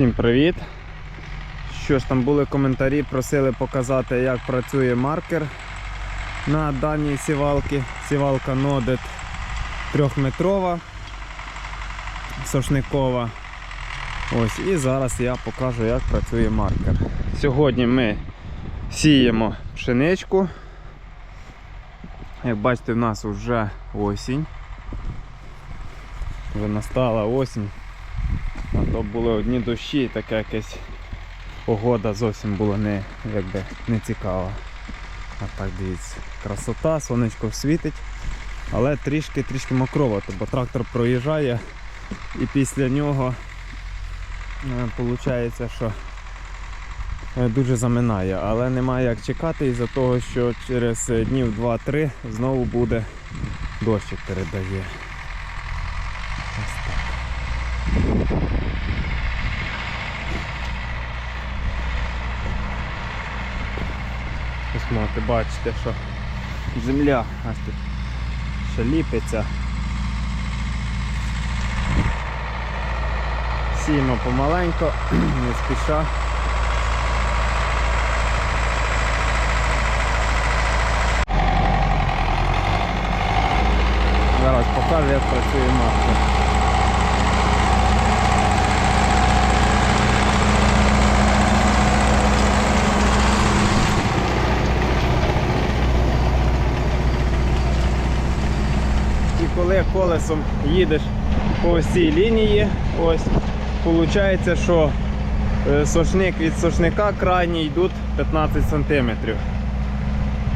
Всім привіт! Що ж там були коментарі, просили показати, як працює маркер на даній сівалці. Сівалка Noded 3-метрова, сошникова. Ось, і зараз я покажу, як працює маркер. Сьогодні ми сіємо пшеничку. Як бачите, в нас вже осінь. Вже настала осінь. То були одні дощі, така якась погода зовсім була не, якби, не цікава. А так дивіться, красота, сонечко світить, але трішки-трішки мокровато, бо трактор проїжджає і після нього виходить, що е, дуже заминає, але немає як чекати із-за того, що через днів 2-3 знову буде дощик передає. Ось так. Можете бачити, що земля аж тут ще ліпиться. Сіємо помаленько, не спіша. Зараз покажу, як працює маркер. І коли колесом їдеш по ось цій лінії, ось виходить, що е, сошник від сошника крайні йдуть 15 см.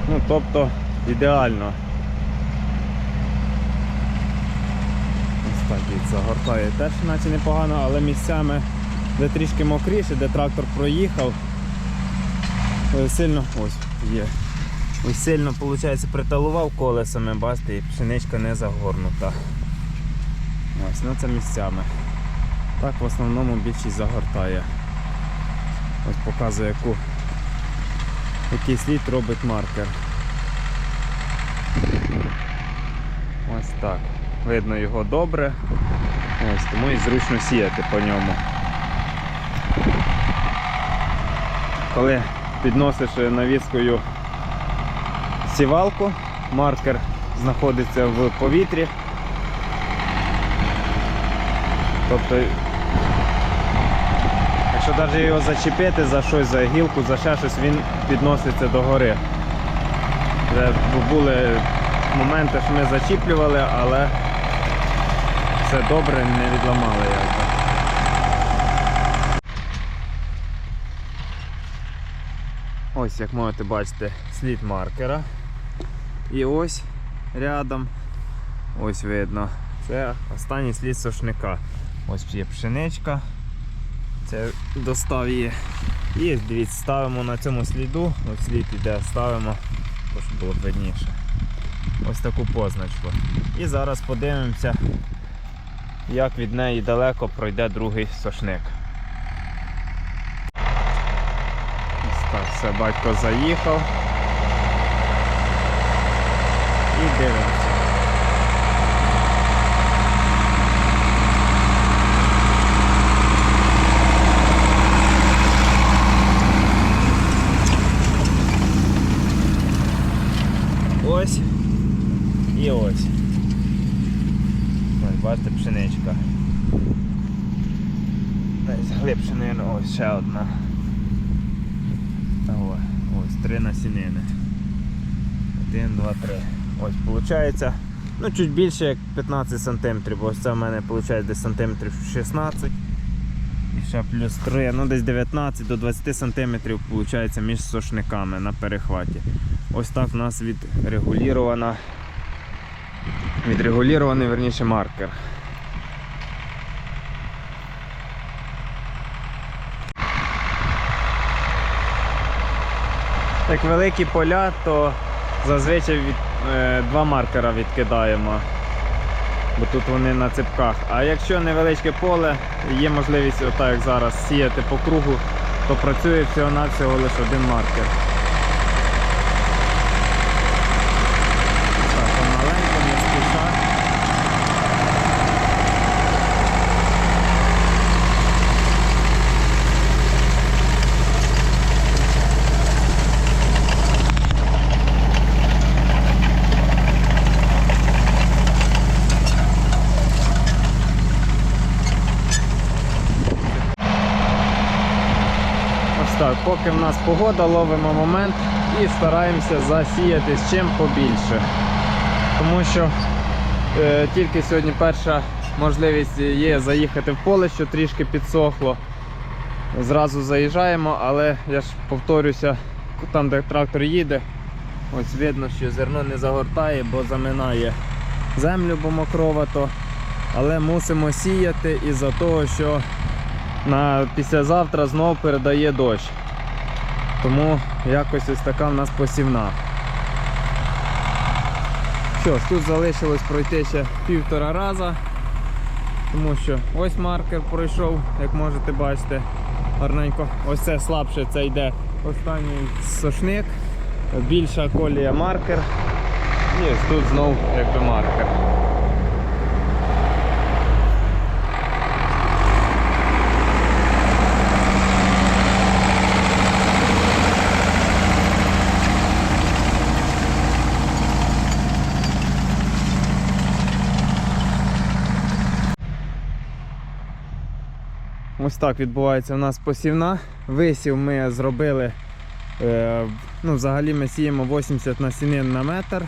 Ну, тобто ідеально. Ось так дивіться, гортає теж наче непогано, але місцями, де трішки мокріше, де трактор проїхав, е, сильно ось є. Ось сильно виходить, приталував колесами, бачите, і пшеничка не загорнута. Ось, ну це місцями. Так в основному більшість загортає. Ось показує, яку, який слід робить маркер. Ось так. Видно його добре. Ось, тому і зручно сіяти по ньому. Коли підносиш навіскою сівалку, маркер знаходиться в повітрі. Тобто, якщо навіть його зачепити за щось, за гілку, за ще щось, він підноситься до гори. Вже були моменти, що ми зачіплювали, але все добре, не відламали якби. Ось як можете бачити слід маркера. І ось рядом, ось видно, це останній слід сошника. Ось є пшеничка. Це достав її. І дивіться, ставимо на цьому сліду, ось слід іде, ставимо, щоб було видніше. Ось таку позначку. І зараз подивимося, як від неї далеко пройде другий сошник. Ось так, все, батько заїхав. І дивимося. Ось і ось. Ось, бачите, пшеничка. Десь глибше, мабуть, ось ще одна. О, ось три насінини. Один, два, три. Ось виходить, ну чуть більше як 15 см, бо це в мене виходить десь сантиметрів 16 і ще плюс 3, ну десь 19 до 20 см виходить між сошниками на перехваті. Ось так у нас відрегулірована відрегулірований верніше маркер. Як великі поля, то зазвичай від, два маркера відкидаємо, бо тут вони на ципках. А якщо невеличке поле, є можливість, отак як зараз, сіяти по кругу, то працює всього-навсього лише один маркер. Так, помаленьку, не спіша. Ось так, поки в нас погода, ловимо момент і стараємося засіяти з чим побільше. Тому що е, тільки сьогодні перша можливість є заїхати в поле, що трішки підсохло. Зразу заїжджаємо, але я ж повторюся, там де трактор їде, ось видно, що зерно не загортає, бо заминає землю, бо мокровато. Але мусимо сіяти із-за того, що на післязавтра знов передає дощ. Тому якось ось така в нас посівна. Що ж, тут залишилось пройти ще півтора раза, тому що ось маркер пройшов, як можете бачити, гарненько. Ось це слабше, це йде останній сошник, більша колія маркер. І тут знов якби маркер. Ось так відбувається у нас посівна. Висів ми зробили. Е, ну, взагалі ми сіємо 80 насінин на метр.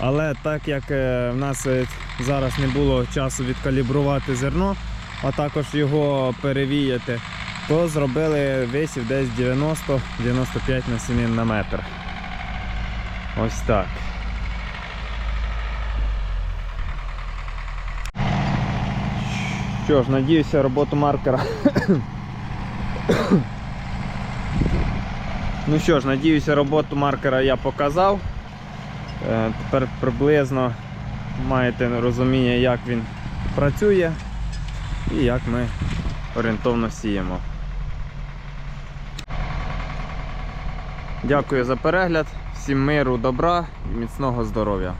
Але так як е, в нас е, зараз не було часу відкалібрувати зерно, а також його перевіяти, то зробили висів десь 90-95 насінин на метр. Ось так. Що ж, надіюся, роботу маркера. ну що ж, надіюся, роботу маркера я показав. Е, Тепер приблизно маєте розуміння, як він працює і як ми орієнтовно сіємо. Дякую за перегляд, всім миру, добра і міцного здоров'я.